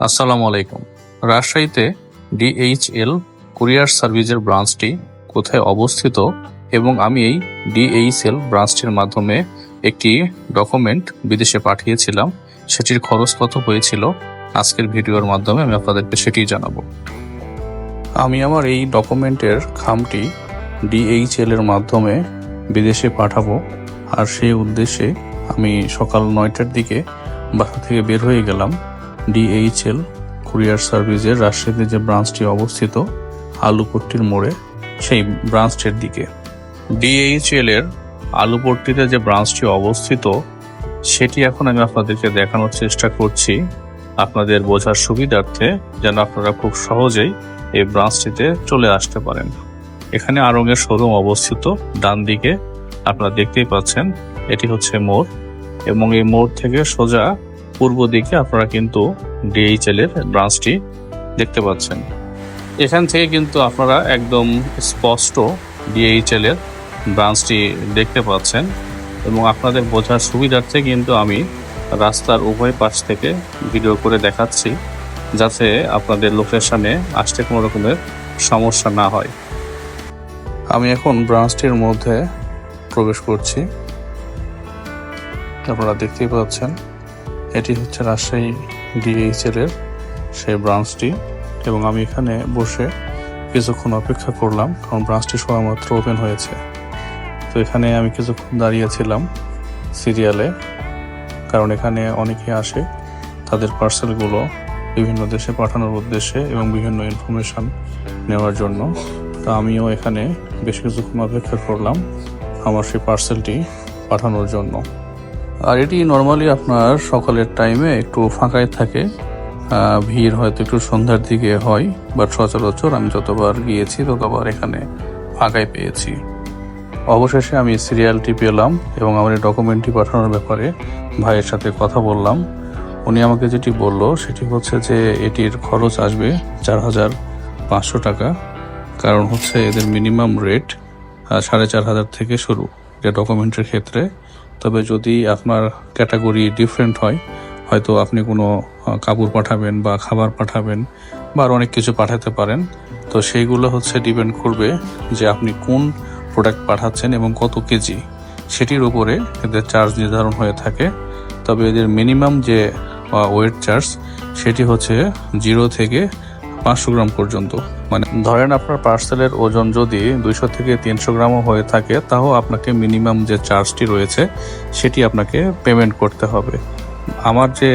আসসালামু আলাইকুম। রাজশাহীতে ডিএইচএল কুরিয়ার সার্ভিসের ব্রাঞ্চটি কোথায় অবস্থিত এবং আমি এই ডিএইচএল ব্রাঞ্চটির মাধ্যমে একটি ডকুমেন্ট বিদেশে পাঠিয়েছিলাম, সেটির খরচ কত হয়েছিল? আজকের ভিডিওর মাধ্যমে আমি আপনাদেরকে সেটি জানাব। আমি আমার এই ডকুমেন্টের খামটি ডিএইচএল এর মাধ্যমে বিদেশে পাঠাবো আর সেই উদ্দেশ্যে আমি সকাল নয়টার দিকে বাসা থেকে বের হয়ে গেলাম। ডিএইচএল, কুরিয়ার সার্ভিসের রাজশাহীতে যে ব্রাঞ্চটি অবস্থিত, আলুপট্টির মোড়ে, সেই ব্রাঞ্চটির দিকে। ডিএইচএল এর আলুপট্টিতে যে ব্রাঞ্চটি অবস্থিত, সেটি এখন আমি আপনাদেরকে দেখানোর চেষ্টা করছি। আপনাদের বোঝার সুবিধার্থে যেন আপনারা খুব সহজেই এই ব্রাঞ্চটিতে চলে আসতে পারেন। এখানে আরঙের শোরুম অবস্থিত ডান দিকে আপনারা দেখতেই পাচ্ছেন, এটি হচ্ছে মোড় এবং এই মোড় থেকে সোজা পূর্ব দিকে আপনারা কিন্তু ডিএইচএল এর ব্রাঞ্চটি দেখতে পাচ্ছেন। এখান থেকে কিন্তু আপনারা একদম স্পষ্ট ডিএইচএল এর ব্রাঞ্চটি দেখতে পাচ্ছেন এবং আপনাদের বোঝার সুবিধার্থে কিন্তু আমি রাস্তার উভয় পাশ থেকে ভিডিও করে দেখাচ্ছি যাতে আপনাদের লোকেশনে আসতে কোনো রকমের সমস্যা না হয়। আমি এখন ব্রাঞ্চটির মধ্যে প্রবেশ করছি। আপনারা দেখতেই পাচ্ছেন। এটি হচ্ছে রাজশাহী ডিএইচএল এর সেই ব্রাঞ্চটি এবং আমি এখানে বসে কিছুক্ষণ অপেক্ষা করলাম, কারণ ব্রাঞ্চটি সময়মাত্র ওপেন হয়েছে। তো এখানে আমি কিছুক্ষণ দাঁড়িয়েছিলাম সিরিয়ালে কারণ এখানে অনেকে আসে, তাদের পার্সেলগুলো বিভিন্ন দেশে পাঠানোর উদ্দেশ্যে এবং বিভিন্ন ইনফরমেশন নেওয়ার জন্য। তা আমিও এখানে বেশ কিছুক্ষণ অপেক্ষা করলাম আমার সেই পার্সেলটি পাঠানোর জন্য। আর এটি নর্মালি আপনার সকালের টাইমে একটু ফাঁকাই থাকে। ভিড় হয়তো একটু সন্ধ্যার দিকে হয় বাট সচরাচর আমি যতবার গিয়েছি ততবার এখানে ফাঁকাই পেয়েছি। অবশেষে আমি সিরিয়ালটি পেলাম এবং আমার এই ডকুমেন্টটি পাঠানোর ব্যাপারে ভাইয়ের সাথে কথা বললাম। উনি আমাকে যেটি বলল, সেটি হচ্ছে যে এটির খরচ আসবে চার হাজার পাঁচশো টাকা, কারণ হচ্ছে এদের মিনিমাম রেট সাড়ে চার হাজার থেকে শুরু। এটা ডকুমেন্টের ক্ষেত্রে তবে যদি আপনার ক্যাটাগরি ডিফারেন্ট হয়, হয়তো আপনি কোনো কাপড় পাঠাবেন বা খাবার পাঠাবেন বা আরও অনেক কিছু পাঠাতে পারেন। তো সেইগুলো হচ্ছে ডিপেন্ড করবে যে আপনি কোন প্রোডাক্ট পাঠাচ্ছেন এবং কত কেজি সেটির উপরে এদের চার্জ নির্ধারণ হয়ে থাকে। তবে এদের মিনিমাম যে ওয়েট চার্জ সেটি হচ্ছে জিরো থেকে পাঁচশো গ্রাম পর্যন্ত। মানে ধরেন আপনার পার্সেলের ওজন যদি দুইশো থেকে তিনশো গ্রামও হয়ে থাকে তাও আপনাকে মিনিমাম যে চার্জটি রয়েছে, সেটি আপনাকে পেমেন্ট করতে হবে। আমার যে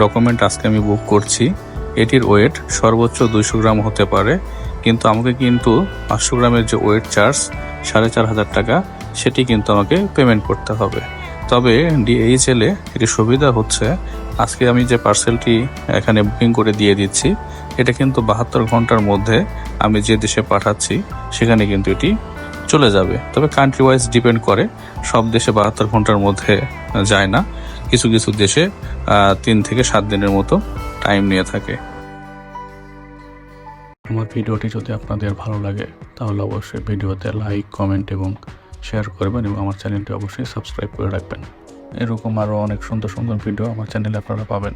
ডকুমেন্ট আজকে আমি বুক করছি, এটির ওয়েট সর্বোচ্চ দুইশো গ্রাম হতে পারে। কিন্তু আমাকে কিন্তু পাঁচশো গ্রামের যে ওয়েট চার্জ সাড়ে চার হাজার টাকা, সেটি কিন্তু আমাকে পেমেন্ট করতে হবে। তবে ডিএইচএল এ এটি সুবিধা হচ্ছে। আজকে আমি যে পার্সেলটি এখানে বুকিং করে দিয়ে দিচ্ছি, এটা কিন্তু বাহাত্তর ঘণ্টার মধ্যে আমি যে দেশে পাঠাচ্ছি, সেখানে কিন্তু এটি চলে যাবে। তবে কান্ট্রি ওয়াইজ ডিপেন্ড করে, সব দেশে বাহাত্তর ঘণ্টার মধ্যে যায় না। কিছু কিছু দেশে তিন থেকে সাত দিনের মতো টাইম নিয়ে থাকে। আমার ভিডিওটি যদি আপনাদের ভালো লাগে, তাহলে অবশ্যই ভিডিওতে লাইক কমেন্ট এবং শেয়ার করবেন এবং আমার চ্যানেলটি অবশ্যই সাবস্ক্রাইব করে রাখবেন। এরকম আরও অনেক সুন্দর সুন্দর ভিডিও আমার চ্যানেলে আপনারা পাবেন।